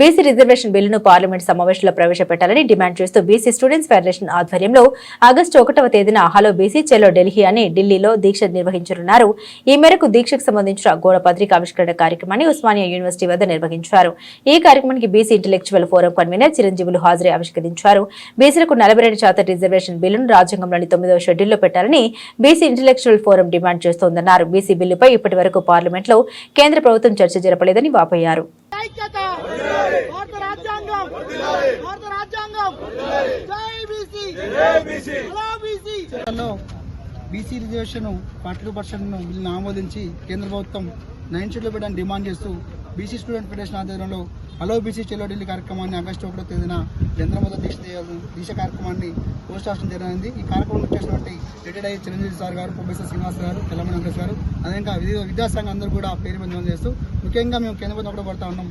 BC reservation బిల్లును parliament సమావేశంలో ప్రవేశపెట్టాలని డిమాండ్ చేస్తూ బీసీ స్టూడెంట్స్ ఫెడరేషన్ ఆధ్వర్యంలో ఆగస్టు ఒకటవ తేదీన హలో బీసీ చెలో ఢిల్లీ అని ఢిల్లీలో దీక్ష నిర్వహించనున్నారు. ఈ మేరకు దీక్షకు సంబంధించిన గోడ పత్రిక ఆవిష్కరణ కార్యక్రమాన్ని ఉస్మానియా యూనివర్సిటీ వద్ద నిర్వహించారు. ఈ కార్యక్రమానికి BC intellectual forum convener Chiranjeevulu హాజరై ఆవిష్కరించారు. బీసీలకు నలభై రెండు శాతం రిజర్వేషన్ బిల్లును రాజ్యాంగంలోని తొమ్మిదవ షెడ్యూల్లో పెట్టాలని బీసీ ఇంటలెక్చువల్ ఫోరం డిమాండ్ చేస్తోందన్నారు. బీసీ బిల్లుపై ఇప్పటి వరకు పార్లమెంట్లో కేంద్ర ప్రభుత్వం చర్చ జరపలేదని వాపోయారు. ఐక్యత! భారత రాజ్యాంగం. భారత రాజ్యాంగం. జై బీసీ. Hello BC. లో BC. Reservation forty two percent బిల్లును ఆమోదించి కేంద్ర ప్రభుత్వం నైన్ షెడ్యూల్ పెట్టడానికి డిమాండ్ చేస్తూ బీసీ స్టూడెంట్ ఫెడరేషన్ ఆధ్వర్యంలో హలో బీసీ చెల్లో ఢిల్లీ కార్యక్రమాన్ని ఆగస్టు ఒకటో తేదీన కేంద్ర మొదటి దీక్ష దీక్ష కార్యక్రమాన్ని పోస్ట్ ఆఫీస్ జరిగింది ఈ కార్యక్రమం వచ్చేసినటువంటి రిటైర్డ్ అయ్యే చిరంజీవి సార్ గారు ప్రొఫెసర్ శ్రీనివాస్ గారు తెలంగాణ గారు అదేవిధంగా విద్యాసంఘం అందరూ కూడా పేరు బంధం చేస్తూ ముఖ్యంగా మేము కేంద్ర ప్రభుత్వం కూడా పడతా ఉన్నాం.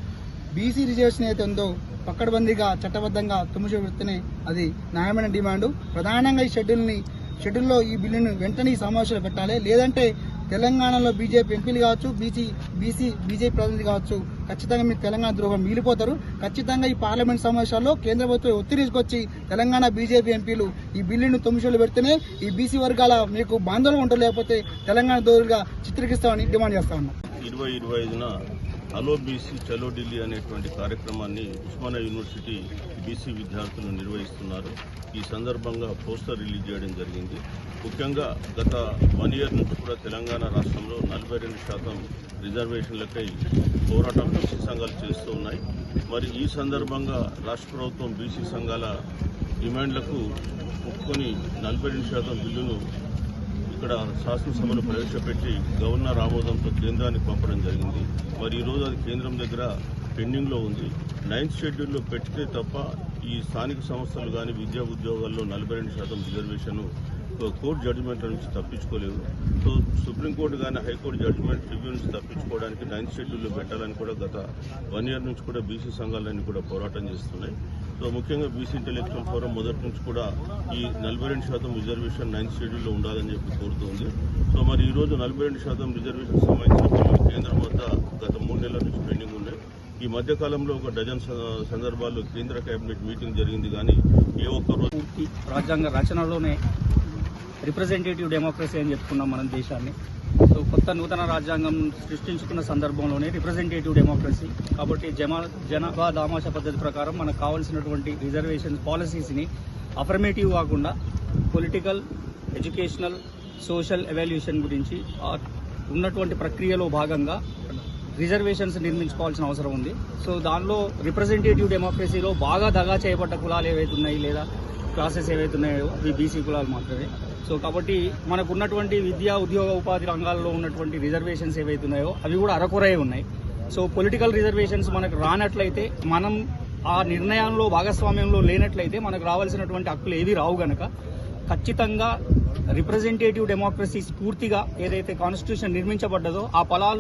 బీసీ రిజర్వేషన్ అయితే ఉందో పక్కడబందీగా చట్టబద్ధంగా తొమ్మిది అది న్యాయమైన డిమాండు. ప్రధానంగా ఈ షెడ్యూల్ని షెడ్యూల్లో ఈ బిల్లును వెంటనే సమావేశాలు పెట్టాలి. లేదంటే తెలంగాణలో బీజేపీ ఎంపీలు కావచ్చు బీసీ బీసీ బీజేపీ ప్రతినిధి కావచ్చు ఖచ్చితంగా మీరు తెలంగాణ ద్రోహం మిగిలిపోతారు. ఖచ్చితంగా ఈ పార్లమెంట్ సమావేశాల్లో కేంద్ర ప్రభుత్వం ఒత్తిడి తీసుకొచ్చి తెలంగాణ బీజేపీ ఎంపీలు ఈ బిల్లును తొమ్మిది పెడితేనే ఈ బీసీ వర్గాల మీకు బాంధవులు ఉంటారు లేకపోతే తెలంగాణ దోరుగా చిత్రీకరిస్తామని డిమాండ్ చేస్తా ఉన్నాం. ఇరవై ఇరవై ఐదున హలో బీసీ చలో ఢిల్లీ అనేటువంటి కార్యక్రమాన్ని ఉస్మానియా యూనివర్సిటీ బీసీ విద్యార్థులు నిర్వహిస్తున్నారు. ఈ సందర్భంగా పోస్టర్ రిలీజ్ చేయడం జరిగింది. ముఖ్యంగా గత వన్ ఇయర్ నుంచి కూడా తెలంగాణ రాష్ట్రంలో నలభై రెండు శాతం రిజర్వేషన్లకై పోరాటం బీసీ సంఘాలు చేస్తూ ఉన్నాయి. మరి ఈ సందర్భంగా రాష్ట్ర ప్రభుత్వం బీసీ సంఘాల డిమాండ్లకు ఒప్పుకొని నలభై రెండు శాతం బిల్లును ఇక్కడ శాసనసభను ప్రవేశపెట్టి గవర్నర్ ఆమోదంతో కేంద్రానికి పంపడం జరిగింది. మరి ఈరోజు అది కేంద్రం దగ్గర పెండింగ్లో ఉంది. నైన్త్ షెడ్యూల్లో పెట్టితే తప్ప ఈ స్థానిక సంస్థలు కానీ విద్యా ఉద్యోగాల్లో నలభై రెండు శాతం రిజర్వేషన్ కోర్టు జడ్జిమెంట్ నుంచి తప్పించుకోలేదు సో సుప్రీంకోర్టు కానీ హైకోర్టు జడ్జిమెంట్ రివ్యూ నుంచి తప్పించుకోవడానికి నైన్త్ షెడ్యూల్లో పెట్టాలని కూడా గత వన్ ఇయర్ నుంచి కూడా బీసీ సంఘాలన్నీ కూడా పోరాటం చేస్తున్నాయి. సో ముఖ్యంగా బీసీ ఇంటలెక్చువల్ ఫోరం మొదటి నుంచి కూడా ఈ నలభై రెండు శాతం రిజర్వేషన్ నైన్త్ షెడ్యూల్లో ఉండాలని చెప్పి కోరుతుంది సో మరి ఈరోజు నలభై రెండు శాతం రిజర్వేషన్ సంబంధించిన బిల్లులు కేంద్రం వద్ద గత మూడు నెలల నుంచి పెండింగ్ ఉన్నాయి ఈ మధ్యకాలంలో ఒక డజన్ స- సందర్భాల్లో కేంద్ర కేబినెట్ మీటింగ్ జరిగింది కానీ ఏ ఒక్క రోజు రాజ్యాంగ రచనలోనే రిప్రజెంటేటివ్ డెమోక్రసీ అని చెప్పుకున్నాం మనం దేశాన్ని. సో కొత్త నూతన రాజ్యాంగం సృష్టించుకున్న సందర్భంలోనే రిప్రజెంటేటివ్ డెమోక్రసీ కాబట్టి జమా జనాభా దామాష పద్ధతి ప్రకారం మనకు కావాల్సినటువంటి రిజర్వేషన్ పాలసీస్ని అఫర్మేటివ్ కాకుండా పొలిటికల్ ఎడ్యుకేషనల్ సోషల్ ఎవాల్యుయేషన్ గురించి ఉన్నటువంటి ప్రక్రియలో భాగంగా రిజర్వేషన్స్ నిర్మించుకోవాల్సిన అవసరం ఉంది. సో దానిలో రిప్రజెంటేటివ్ డెమోక్రసీలో బాగా దగా చేయబడ్డ కులాలు ఏవైతే ఉన్నాయి లేదా క్లాసెస్ ఏవైతే ఉన్నాయో అవి బీసీ కులాలు మాత్రమే. సో కాబట్టి మనకు ఉన్నటువంటి విద్యా ఉద్యోగ ఉపాధి రంగాల్లో ఉన్నటువంటి రిజర్వేషన్స్ ఏవైతే ఉన్నాయో అవి కూడా అరకొరే ఉన్నాయి. సో పొలిటికల్ రిజర్వేషన్స్ మనకు రానట్లయితే మనం ఆ నిర్ణయంలో భాగస్వామ్యంలో లేనట్లయితే మనకు రావాల్సినటువంటి హక్కులు ఏవి రావు గనక ఖచ్చితంగా రిప్రజెంటేటివ్ డెమోక్రసీ స్ఫూర్తిగా ఏదైతే కాన్స్టిట్యూషన్ నిర్మించబడ్డదో ఆ ఫలాలు